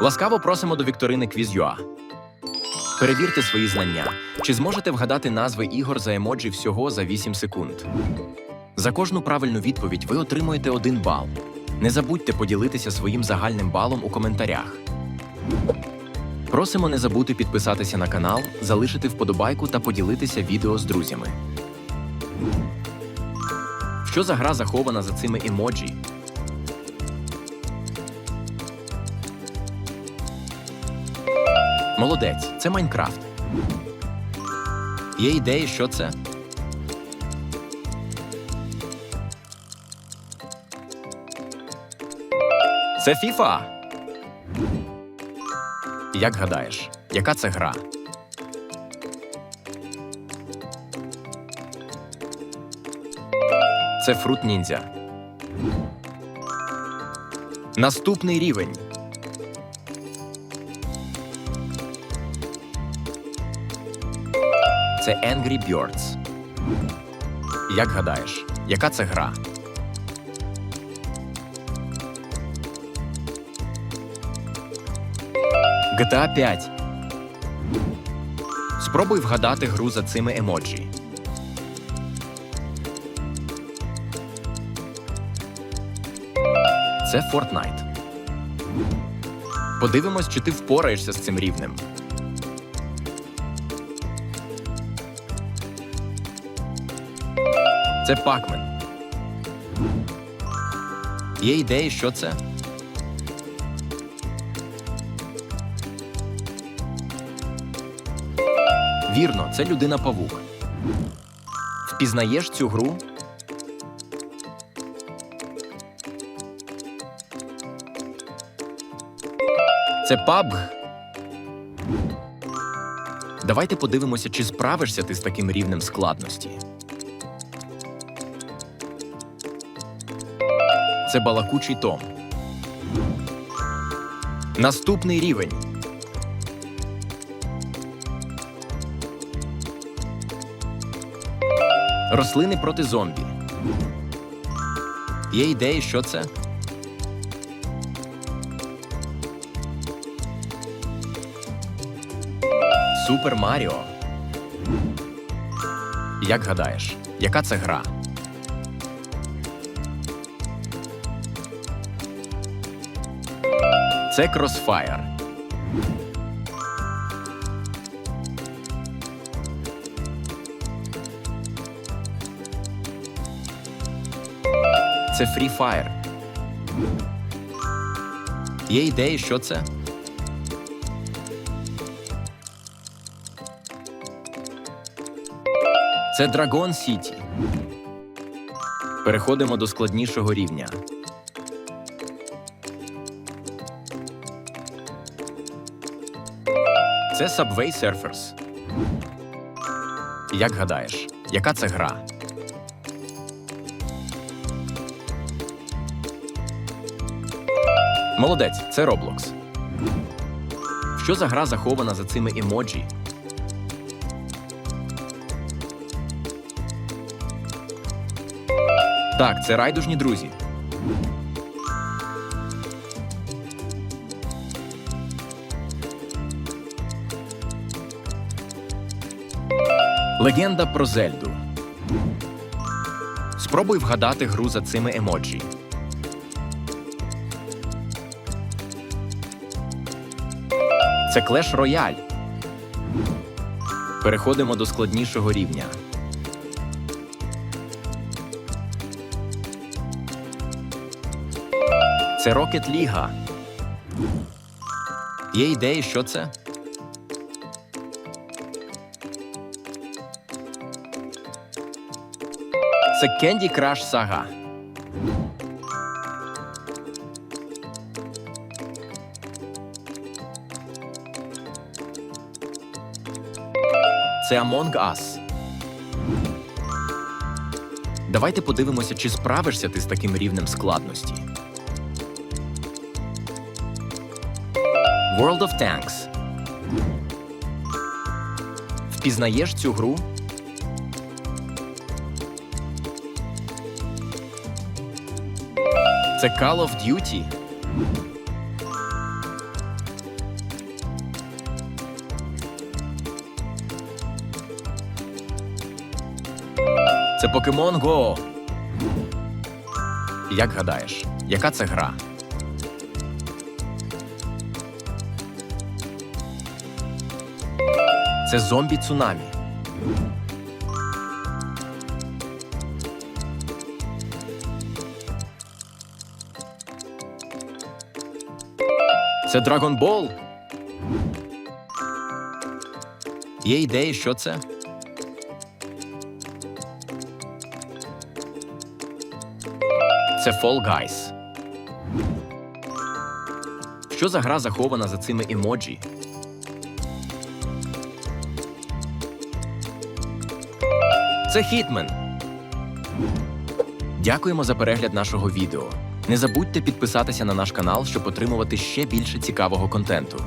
Ласкаво просимо до вікторини Quiz.ua. Перевірте свої знання. Чи зможете вгадати назви ігор за емоджі всього за 8 секунд? За кожну правильну відповідь ви отримуєте один бал. Не забудьте поділитися своїм загальним балом у коментарях. Просимо не забути підписатися на канал, залишити вподобайку та поділитися відео з друзями. Що за гра захована за цими емоджі? Молодець, це Майнкрафт. Є ідеї, що це? Це FIFA. Як гадаєш, яка це гра? Це Fruit Ninja. Наступний рівень. Це Angry Birds. Як гадаєш, яка це гра? GTA 5. Спробуй вгадати гру за цими емоджі. Це Fortnite. Подивимось, чи ти впораєшся з цим рівнем. Це Пакмен. Є ідеї, що це? Вірно, це людина павук. Впізнаєш цю гру? Це PUBG. Давайте подивимося, чи справишся ти з таким рівнем складності. Це балакучий Том. Наступний рівень. Рослини проти зомбі. Є ідеї, що це? Супер Маріо. Як гадаєш, яка це гра? Це Crossfire. Це Free Fire. Є ідеї, що це? Це Dragon City. Переходимо до складнішого рівня. Це Subway Surfers. Як гадаєш, яка це гра? Молодець, це Roblox. Що за гра захована за цими емоджі? Так, це райдужні друзі. Легенда про Зельду. Спробуй вгадати гру за цими емоджі. Це Clash Royale. Переходимо до складнішого рівня. Це Rocket League. Є ідеї, що це? Це Candy Crush Saga. Це Among Us. Давайте подивимося, чи справишся ти з таким рівнем складності. World of Tanks. Впізнаєш цю гру? Це Call of Duty. Це Pokemon Go. Як гадаєш, яка це гра? Це зомбі цунамі. Це Ball. Є ідеї, що це? Це Fall Guys. Що за гра захована за цими емоджі? Це Hitman. Дякуємо за перегляд нашого відео. Не забудьте підписатися на наш канал, щоб отримувати ще більше цікавого контенту.